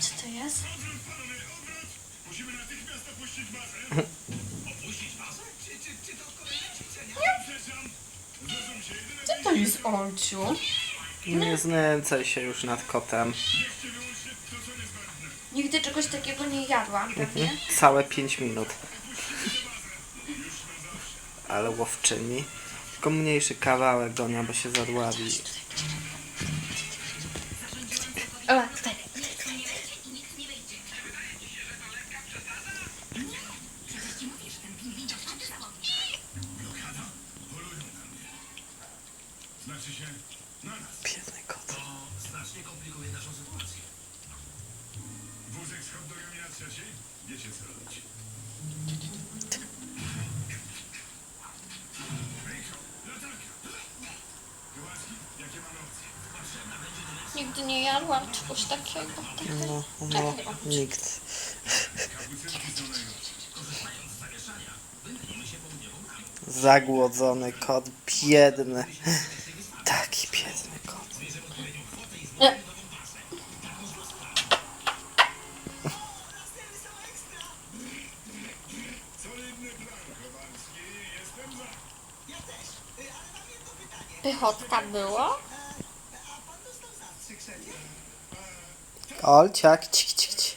Co to jest? Musimy natychmiast opuścić bazę. Opuścić bazę? Czy, czy, czy to kolejna ćwiczenia? Przepraszam. Zrozum się, jedyne Co to jest, Olciu? Nie znęcaj się już nad kotem. wyjście wyłącznie to, co niezbędne. Nigdy czegoś takiego nie jadłam, pewnie. Całe 5 minut. Ale łowczyni. Tylko mniejszy kawałek Gonia, bo się zadławi. O, Znaczy się na nas. Biedny kot. To znacznie komplikuje naszą sytuację. Wózek z hot dogami na trzeciej? Wiecie co robić. Rachel, latarka. Kowalski, jakie mamy opcje? Potrzebna będzie dyrekcja. Nigdy nie jadłam czegoś takiego. No, no, nikt. Kapucynki są najlepsze. Zagłodzony kot, biedny. Taki biedny kot. E, pychotka było? Olciak, cik, cik, cik.